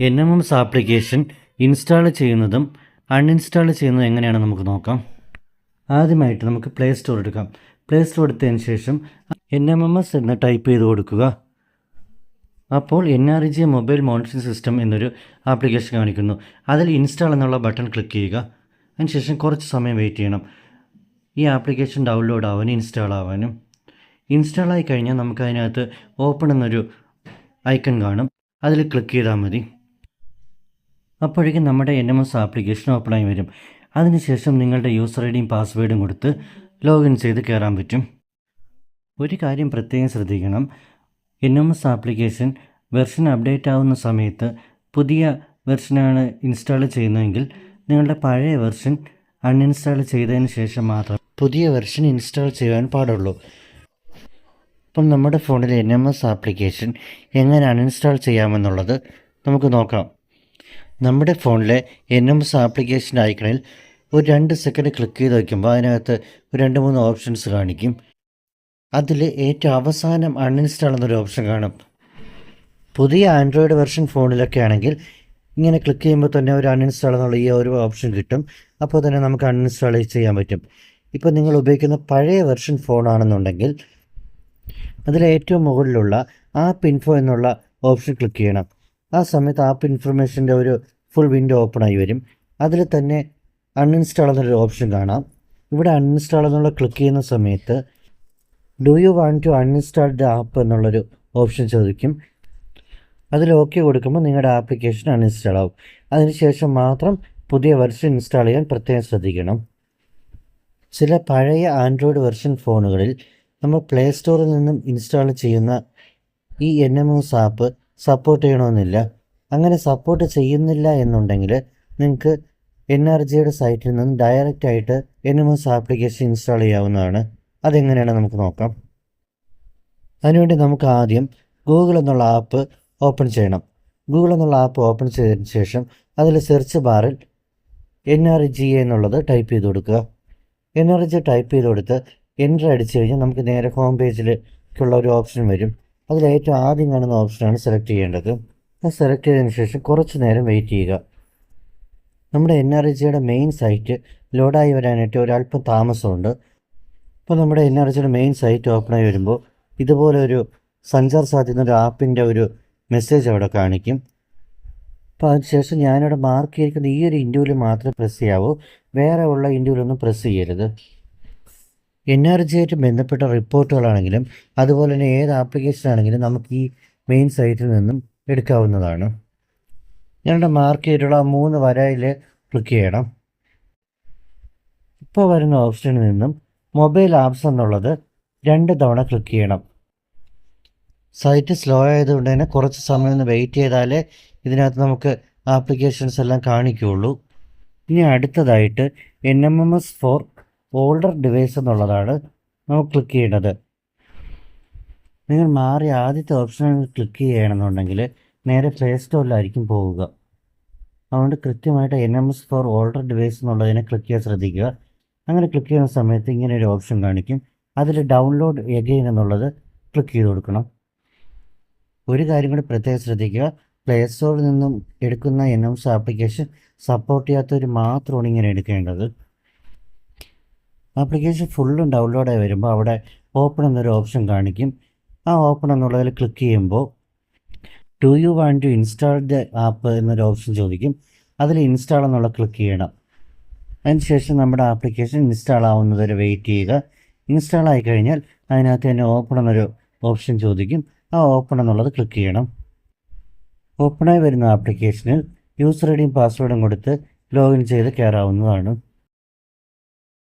N M M S application install ചെയ്യുന്നതും uninstall ചെയ്യുന്നതും എങ്ങനെയാണ് നമുക്ക് നോക്കാം. ആദ്യമായിട്ട് നമുക്ക് പ്ലേ സ്റ്റോർ എടുക്കാം. പ്ലേ സ്റ്റോർ എടുത്തതിന് ശേഷം എൻ എം എം എസ് എന്ന് ടൈപ്പ് ചെയ്ത് കൊടുക്കുക. അപ്പോൾ N R G mobile monitoring system എന്നൊരു ആപ്ലിക്കേഷൻ കാണിക്കുന്നു. അതിൽ ഇൻസ്റ്റാൾ എന്നുള്ള ബട്ടൺ ക്ലിക്ക് ചെയ്യുക. അതിനുശേഷം കുറച്ച് സമയം വെയിറ്റ് ചെയ്യണം. ഈ ആപ്ലിക്കേഷൻ ഡൗൺലോഡ് ആവാനും ഇൻസ്റ്റാൾ ആവാനും. ഇൻസ്റ്റാൾ ആയി കഴിഞ്ഞാൽ നമുക്ക് അതിനകത്ത് ഓപ്പൺ എന്നൊരു ഐക്കൺ കാണും. അതിൽ ക്ലിക്ക് ചെയ്താൽ മതി. അപ്പോഴേക്കും നമ്മുടെ എൻ എം എസ് ആപ്ലിക്കേഷൻ ഓപ്പണായി വരും. അതിനുശേഷം നിങ്ങളുടെ യൂസർ ഐ ഡിയും പാസ്വേഡും കൊടുത്ത് ലോഗിൻ ചെയ്ത് കയറാൻ പറ്റും. ഒരു കാര്യം പ്രത്യേകം ശ്രദ്ധിക്കണം. N M S application version update ആവുന്ന സമയത്ത് പുതിയ വെർഷനാണ് ഇൻസ്റ്റാൾ ചെയ്യുന്നതെങ്കിൽ നിങ്ങളുടെ പഴയ വെർഷൻ അൺഇൻസ്റ്റാൾ ചെയ്തതിന് ശേഷം മാത്രം പുതിയ വെർഷൻ ഇൻസ്റ്റാൾ ചെയ്യാൻ പാടുള്ളൂ. അപ്പം നമ്മുടെ ഫോണിൽ എൻ എം എസ് ആപ്ലിക്കേഷൻ എങ്ങനെ അൺഇൻസ്റ്റാൾ ചെയ്യാമെന്നുള്ളത് നമുക്ക് നോക്കാം. നമ്മുടെ ഫോണിലെ എൻ എം എസ് ആപ്ലിക്കേഷൻ ഐക്കണിൽ ഒരു രണ്ട് സെക്കൻഡ് ക്ലിക്ക് ചെയ്ത് വയ്ക്കുമ്പോൾ അതിനകത്ത് ഒരു രണ്ട് മൂന്ന് ഓപ്ഷൻസ് കാണിക്കും. അതിൽ ഏറ്റവും അവസാനം അൺഇൻസ്റ്റാൾ എന്നൊരു ഓപ്ഷൻ കാണും. പുതിയ ആൻഡ്രോയിഡ് വെർഷൻ ഫോണിലൊക്കെ ആണെങ്കിൽ ഇങ്ങനെ ക്ലിക്ക് ചെയ്യുമ്പോൾ തന്നെ ഒരു അൺഇൻസ്റ്റാൾ എന്നുള്ള ഈ ഒരു ഓപ്ഷൻ കിട്ടും. അപ്പോൾ തന്നെ നമുക്ക് അൺഇൻസ്റ്റാൾ ചെയ്യാൻ പറ്റും. ഇപ്പോൾ നിങ്ങൾ ഉപയോഗിക്കുന്ന പഴയ വെർഷൻ ഫോണാണെന്നുണ്ടെങ്കിൽ അതിൽ ഏറ്റവും മുകളിലുള്ള ആപ്പ് ഇൻഫോ എന്നുള്ള ഓപ്ഷൻ ക്ലിക്ക് ചെയ്യണം. ആ സമയത്ത് ആപ്പ് ഇൻഫർമേഷന്റെ ഒരു ഫുൾ വിൻഡോ ഓപ്പൺ ആയി വരും. അതിൽ തന്നെ അൺഇൻസ്റ്റാൾ എന്നൊരു ഓപ്ഷൻ കാണാം. ഇവിടെ അൺഇൻസ്റ്റാൾ എന്നുള്ള ക്ലിക്ക് ചെയ്യുന്ന സമയത്ത് do you want to uninstall the app എന്നുള്ളൊരു ഓപ്ഷൻ ചോദിക്കും. അതിൽ ഓക്കെ കൊടുക്കുമ്പോൾ നിങ്ങളുടെ ആപ്ലിക്കേഷൻ അൺഇൻസ്റ്റാൾ ആവും. അതിനുശേഷം മാത്രം പുതിയ വെർഷൻ ഇൻസ്റ്റാൾ ചെയ്യാൻ പ്രത്യേകം ശ്രദ്ധിക്കണം. ചില പഴയ ആൻഡ്രോയിഡ് വെർഷൻ ഫോണുകളിൽ നമ്മൾ പ്ലേ സ്റ്റോറിൽ നിന്നും ഇൻസ്റ്റാൾ ചെയ്യുന്ന ഈ N M S app support ചെയ്യണമെന്നില്ല. അങ്ങനെ സപ്പോർട്ട് ചെയ്യുന്നില്ല എന്നുണ്ടെങ്കിൽ നിങ്ങൾക്ക് എൻ ആർ ജിയുടെ സൈറ്റിൽ നിന്ന് ഡയറക്റ്റ് ആയിട്ട് N M S application install ചെയ്യാവുന്നതാണ്. അതെങ്ങനെയാണ് നമുക്ക് നോക്കാം. അതിനുവേണ്ടി നമുക്ക് ആദ്യം ഗൂഗിൾ എന്നുള്ള ആപ്പ് ഓപ്പൺ ചെയ്യണം. ഗൂഗിൾ എന്നുള്ള ആപ്പ് ഓപ്പൺ ചെയ്തതിന് ശേഷം അതിൽ സെർച്ച് ബാറിൽ എൻ ആർ ജി എന്നുള്ളത് ടൈപ്പ് ചെയ്ത് കൊടുക്കുക. എൻ ആർ ജി ടൈപ്പ് ചെയ്ത് കൊടുത്ത് എന്റർ അടിച്ചു കഴിഞ്ഞാൽ നമുക്ക് നേരെ ഹോം പേജിലേക്കുള്ള ഒരു ഓപ്ഷൻ വരും. അതിൽ ഏറ്റവും ആദ്യം കാണുന്ന ഓപ്ഷനാണ് സെലക്ട് ചെയ്യേണ്ടത്. അത് സെലക്ട് ചെയ്തതിന് ശേഷം കുറച്ച് നേരം വെയിറ്റ് ചെയ്യുക. നമ്മുടെ എൻ ആർ ജിയുടെ മെയിൻ സൈറ്റ് ലോഡായി വരാനായിട്ട് ഒരല്പം താമസമുണ്ട്. ഇപ്പോൾ നമ്മുടെ എൻ ആർ ജിയുടെ മെയിൻ സൈറ്റ് ഓപ്പണായി വരുമ്പോൾ ഇതുപോലെ ഒരു സഞ്ചാർ സാധ്യത ഒരു ആപ്പിന്റെ ഒരു മെസ്സേജ് അവിടെ കാണിക്കും. അപ്പോൾ അതിനുശേഷം ഞാനിവിടെ മാർക്ക് ചെയ്തിരിക്കുന്ന ഈ ഒരു ഇൻഡ്യൂവിൽ മാത്രമേ പ്രസ് ചെയ്യാവൂ. വേറെ ഉള്ള ഇൻഡ്യൂവിലൊന്നും പ്രസ് ചെയ്യരുത്. എൻ ആർ ജി ബന്ധപ്പെട്ട റിപ്പോർട്ടുകളാണെങ്കിലും അതുപോലെ തന്നെ ഏത് ആപ്ലിക്കേഷൻ ആണെങ്കിലും നമുക്ക് ഈ മെയിൻ സൈറ്റിൽ നിന്നും എടുക്കാവുന്നതാണ്. ഞങ്ങളുടെ മാർക്ക് ചെയ്തിട്ടുള്ള മൂന്ന് വരയിൽ ക്ലിക്ക് ചെയ്യണം. ഇപ്പോൾ വരുന്ന ഓപ്ഷനിൽ നിന്നും മൊബൈൽ ആപ്സ് എന്നുള്ളത് രണ്ട് തവണ ക്ലിക്ക് ചെയ്യണം. സൈറ്റ് സ്ലോ ആയതുകൊണ്ട് തന്നെ കുറച്ച് സമയം ഒന്ന് വെയിറ്റ് ചെയ്താലേ ഇതിനകത്ത് നമുക്ക് ആപ്ലിക്കേഷൻസ് എല്ലാം കാണിക്കുകയുള്ളൂ. ഇനി അടുത്തതായിട്ട് N M M S for older device എന്നുള്ളതാണ് നമ്മൾ ക്ലിക്ക് ചെയ്യേണ്ടത് നിങ്ങൾ മാറി ആദ്യത്തെ ഓപ്ഷൻ ക്ലിക്ക് ചെയ്യണമെന്നുണ്ടെങ്കിൽ നേരെ പ്ലേ സ്റ്റോറിലായിരിക്കും പോവുക. അതുകൊണ്ട് കൃത്യമായിട്ട് N M S for older device എന്നുള്ളതിനെ ക്ലിക്ക് ചെയ്യാൻ ശ്രദ്ധിക്കുക. അങ്ങനെ ക്ലിക്ക് ചെയ്യുന്ന സമയത്ത് ഇങ്ങനെ ഒരു ഓപ്ഷൻ കാണിക്കും. അതിൽ ഡൗൺലോഡ് എഗെയിൻ എന്നുള്ളത് ക്ലിക്ക് ചെയ്ത് കൊടുക്കണം. ഒരു കാര്യം കൂടി പ്രത്യേകം ശ്രദ്ധിക്കുക. പ്ലേ സ്റ്റോറിൽ നിന്നും എടുക്കുന്ന N M S application support ചെയ്യാത്തവർ മാത്രമാണ് ഇങ്ങനെ എടുക്കേണ്ടത്. ആപ്ലിക്കേഷൻ ഫുള്ളും ഡൗൺലോഡായി വരുമ്പോൾ അവിടെ ഓപ്പൺ എന്നൊരു ഓപ്ഷൻ കാണിക്കും. ആ ഓപ്പൺ എന്നുള്ളതിൽ ക്ലിക്ക് ചെയ്യുമ്പോൾ do you want to install the app എന്നൊരു ഓപ്ഷൻ ചോദിക്കും. അതിൽ ഇൻസ്റ്റാൾ എന്നുള്ള ക്ലിക്ക് ചെയ്യണം. അതിനുശേഷം നമ്മുടെ ആപ്ലിക്കേഷൻ ഇൻസ്റ്റാൾ ആവുന്നത് വരെ വെയിറ്റ് ചെയ്യുക. ഇൻസ്റ്റാൾ ആയി കഴിഞ്ഞാൽ അതിനകത്ത് തന്നെ ഓപ്പൺ എന്നൊരു ഓപ്ഷൻ ചോദിക്കും. ആ ഓപ്പൺ എന്നുള്ളത് ക്ലിക്ക് ചെയ്യണം. ഓപ്പണായി വരുന്ന ആപ്ലിക്കേഷനിൽ യൂസർ ഐ ഡിയും പാസ്വേഡും കൊടുത്ത് ലോഗിൻ ചെയ്ത് കയറാവുന്നതാണ്